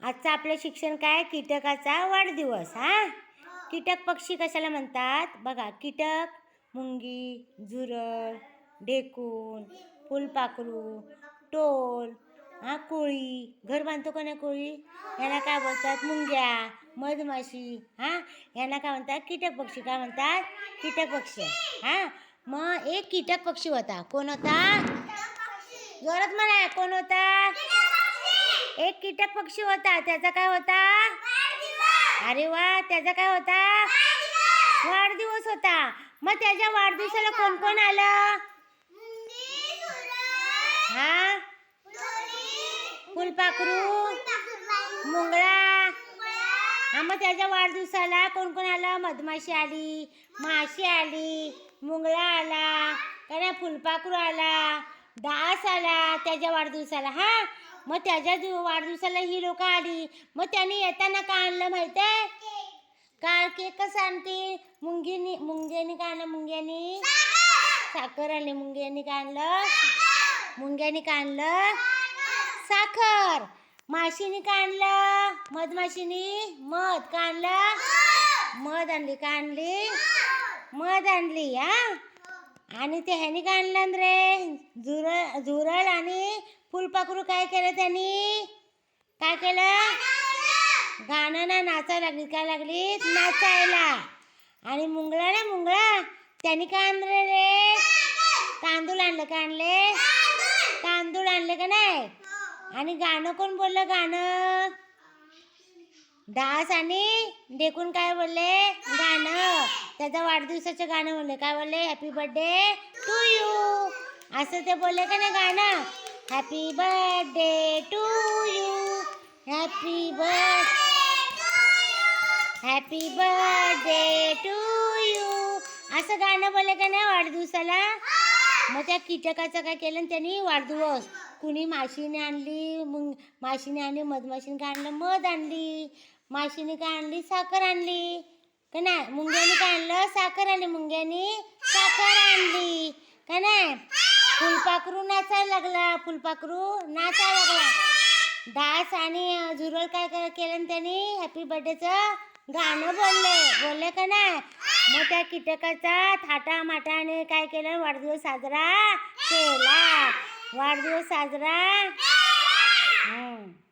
आजचं आपलं शिक्षण काय? कीटकाचा वाढदिवस हा? कीटक पक्षी कशाला म्हणतात? बघा कीटक मुंगी झुरळ ढेकून फुलपाखरू टोल हा कोळी. घर बांधतो का नाही कोळी? ह्याला काय बोलतात? मुंग्या मधमाशी हा? यांना काय म्हणतात? कीटक पक्षी. काय म्हणतात? कीटक पक्षी. हा? मग एक कीटक पक्षी होता. कोण होता? जोरात म्हणा कोण होता? एक कीटक पक्षी होता. त्याचा काय होता? अरे वा त्याचा काय होता? वाढदिवस होता. मग त्याच्या वाढदिवसाला कोण कोण आलं? हा? फुलपाखरू? मुंगळा? हा मग त्याच्या वाढदिवसाला कोण कोण आलं? मधमाशी आली माशी आली मुंगळा आला काय फुलपाखरू आला डास आला त्याच्या वाढदिवसाला हा? मग त्याच्या दिव वाढदिवसाला ही लोक आली. मग त्यांनी येताना काय आणलं माहिती आहे काय केक कसं आणते? मुंगीनी मुंग्यानी काय आणलं मुंग्यानी? साखर आणली. मुंग्यानी काय आणलं? मुंग्यानी काय आणलं? साखर. माशीनी काय आणलं? मधमाशीनी मध. काय आणलं? मध आणली. काय आणली? मध आणली हा? आणि ते ह्यानी काय आणलं रे झुरळ झुरळ आणि फुलपाखरू काय केलं त्यांनी? काय केलं? गाणं ना नाचायला लागली. काय लागली? नाचायला. आणि मुंगळा ना मुंगळा त्यांनी काय आणलं रे? तांदूळ आणलं का आणले? तांदूळ आणले का नाही? आणि गाणं कोण बोललं गाणं? डास आणि देखून काय बोलले? गाणं. त्याचं वाढदिवसाचं गाणं बोलले. काय बोलले? हॅपी बर्थडे टू यू असं ते बोलले का नाही गाणं? Happy birthday to you happy birth happy birthday to you असं गाणं बोलले का नाही वाढदिवसाला? मग त्या कीटकाचं काय केलं त्यांनी वाढदिवस. कुणी माशीने आणली मग माशीने आणली मधमाशीने काय आणलं? मध आणली. माशीने काय आणली? साखर आणली. का नाही? मुंग्याने काय आणलं? साखर आणली. मुंग्याने साखर आणली. का नाही? फुलपाखरू नाचायला लागला फुलपाखरू नाचायला लागला. डास आणि झुरळ काय काय केलं त्यांनी? हॅपी बर्थडेचं गाणं बोलले. बोलले का नाही? मग त्या कीटकाचा थाटा माटाने काय केलं? वाढदिवस साजरा केला. वाढदिवस साजरा. हम्म.